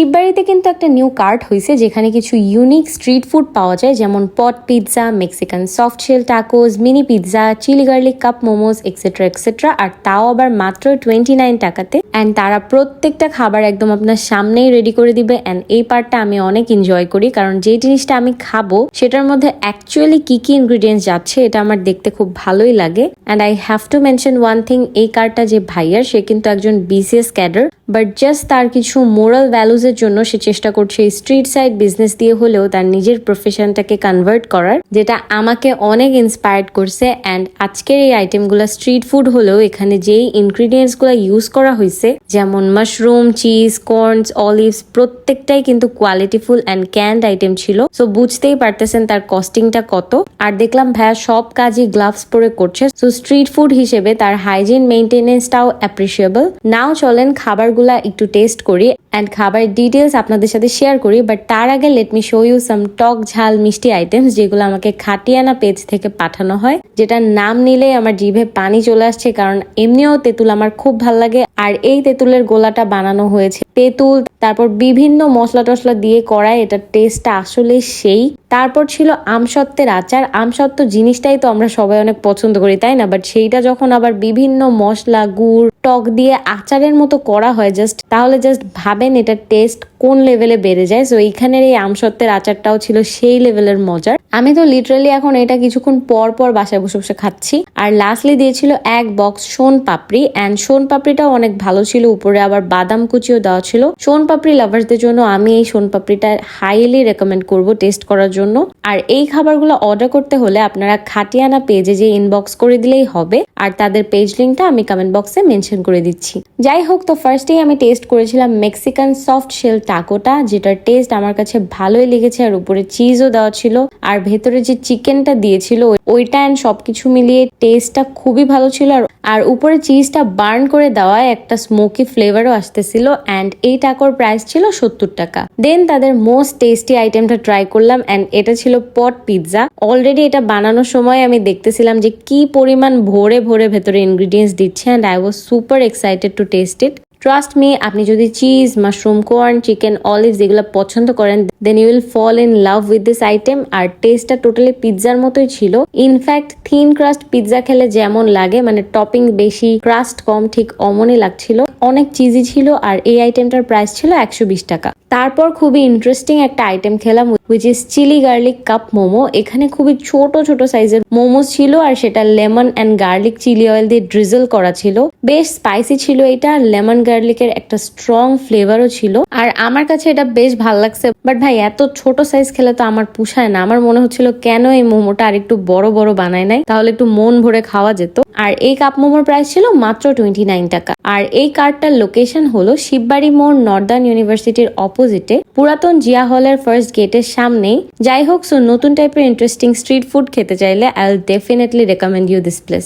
শিববাড়িতে কিন্তু একটা new cart হয়েছে যেখানে কিছু ইউনিক স্ট্রিট ফুড পাওয়া যায়, যেমন pot pizza Mexican soft shell tacos mini pizza chilli garlic cup momos extra extra আর তাও আবার মাত্র টোয়েন্টি নাইন টাকাতে অ্যান্ড তারা প্রত্যেকটা খাবার একদম আপনার সামনেই রেডি করে দিবে অ্যান্ড এই পার্টটা আমি অনেক এনজয় করি, কারণ যে জিনিসটা আমি খাব, সেটার মধ্যে অ্যাকচুয়ালি কি কি ইনগ্রিডিয়েন্টস যাচ্ছে, এটা আমার দেখতে খুব ভালোই লাগে। And I have to mention one thing এই কার্ডটা যে ভাইয়ার, সে কিন্তু একজন বিসিএস ক্যাডার বাট জাস্ট তার কিছু মোরাল ভ্যালুজের জন্য সে চেষ্টা করছে স্ট্রিট সাইড বিজনেস দিয়ে হলেও তার নিজের প্রফেশনটাকে কনভার্ট করার, যেটা আমাকে অনেক ইন্সপায়ার্ড করছে। অ্যান্ড আজকের এই আইটেমগুলো স্ট্রিট ফুড হলেও এখানে যেই ইনগ্রিডিয়েন্টসগুলো ইউজ করা হয়েছে যেমন মাশরুম চিজ কর্নস অলিভস প্রত্যেকটাই কিন্তু কোয়ালিটিফুল অ্যান্ড ক্যান্ড আইটেম ছিল। সো বুঝতেই পারতেছেন তার কস্টিংটা কত। আর দেখলাম, ভাইয়া সব কাজই গ্লাভস পরে করছে। সো স্ট্রিট ফুড হিসেবে তার হাইজিন মেনটেনেন্সটাও অ্যাপ্রিসিয়েবল নাও চলেন, খাবারগুলা একটু টেস্ট করি। অ্যান্ড খাবারের ডিটেলস আপনাদের সাথে শেয়ার করি বাট তার আগে let me show you some টক ঝাল মিষ্টি আইটেমস যেগুলো আমাকে খাটিয়ানা পেজ থেকে পাঠানো হয়, যেটার নাম নিলেই আমার জিভে পানি চলে আসছে, কারণ এমনিও তেঁতুল আমার খুব ভালো লাগে, আর এই তেঁতুলের গোলাটা বানানো হয়েছে। তেঁতুল, তারপর বিভিন্ন মশলা টসলা দিয়ে করায় এটার টেস্টটা আসলে সেই। তারপর ছিল আমসত্ত্বের আচার, আমসত্ত্ব জিনিসটাই তো আমরা সবাই অনেক পছন্দ করি, তাই না? বাট সেইটা যখন আবার বিভিন্ন মশলা, গুড়, টক দিয়ে আচারের মতো করা হয় জাস্ট তাহলে জাস্ট ভাবেন এটার টেস্ট কোন লেভেলে বেড়ে যায়? সো এইখানের এই আমসত্ত্বের আচারটাও ছিল সেই লেভেলের মজার। আমি তো লিটারালি এখন এটা কিছুক্ষণ পর পর বাসায় বসে বসে খাচ্ছি। আর লাস্টলি দিয়েছিল এক বক্স সোন পাপড়ি। অ্যান্ড সোন পাপড়িটাও অনেক ভালো ছিল। উপরে আবার বাদাম কুচিও দেওয়া ছিল। সোন পাপড়ি লাভার্সদের জন্য আমি এই সোন পাপড়িটা হাইলি রেকমেন্ড করব টেস্ট করার জন্য। আর এই খাবারগুলো অর্ডার করতে হলে আপনারা খাটিয়ানা পেজে যে ইনবক্স করে দিলেই হবে। আর তাদের পেজ লিঙ্কটা আমি কমেন্ট বক্সে মেনশন করে দিচ্ছি। যাই হোক, তো ফার্স্টেই আমি টেস্ট করেছিলাম মেক্সিকান সফট শেল টাকোটা যেটার টেস্ট আমার কাছে ভালোই লেগেছে আর উপরে চিজও দেওয়া ছিল। আর ভেতরে যে চিকেনটা দিয়েছিল ওইটা অ্যান্ড সবকিছু মিলিয়ে টেস্টটা খুবই ভালো ছিল। আর আর উপরে চিজটা বার্ন করে দেওয়ায় একটা স্মোকি ফ্লেভারও আসতেছিল অ্যান্ড এই টাকার প্রাইস ছিল সত্তর টাকা। দেন তাদের মোস্ট টেস্টি আইটেমটা ট্রাই করলাম অ্যান্ড এটা ছিল পট পিৎজা অলরেডি এটা বানানোর সময় আমি দেখতেছিলাম যে কি পরিমাণ ভরে ভরে ভেতরে ইনগ্রিডিয়েন্টস দিচ্ছে and I was super excited to taste it trust me আপনি যদি cheese mushroom corn chicken olives এগুলো পছন্দ করেন then you will fall in love with this item আর টেস্টটা টোটালি পিৎজার মতোই ছিল। ইনফ্যাক্ট থিন ক্রাস্ট পিৎজা খেলে যেমন লাগে মানে টপিং বেশি ক্রাস্ট কম, ঠিক অমনই লাগছিল। অনেক চিজি ছিল আর এই আইটেমটার প্রাইস ছিল একশো বিশ টাকা। তারপর খুবই ইন্টারেস্টিং একটা আইটেম খেলাম which is chilli garlic cup momo. এখানে খুবই ছোট ছোট সাইজের মোমোস ছিল আর সেটা lemon and garlic chilli oil দিয়ে ড্রিজল করা ছিল। বেশ স্পাইসি ছিল এটা লেমন গার্লিকের একটা স্ট্রং ফ্লেভারও ছিল। আর আমার কাছে এটা বেশ ভালো লাগছে বাট ভাই এত ছোট সাইজ খেলে তো আমার পুষায় না। আমার মনে হচ্ছিল, কেন এই মোমোটা আর একটু বড় বড় বানায় নাই? তাহলে একটু মন ভরে খাওয়া যেত। আর এই কাপ মোমোর প্রাইস ছিল মাত্র টোয়েন্টি নাইন টাকা। আর এই কার্ডটার লোকেশন হলো শিববাড়ি মোড় নর্দার্ন ইউনিভার্সিটির অপোজিটে পুরাতন জিয়া হলের ফার্স্ট গেটের সামনেই। যাই হোক সো নতুন টাইপের ইন্টারেস্টিং স্ট্রিট ফুড খেতে চাইলে I will definitely recommend you this place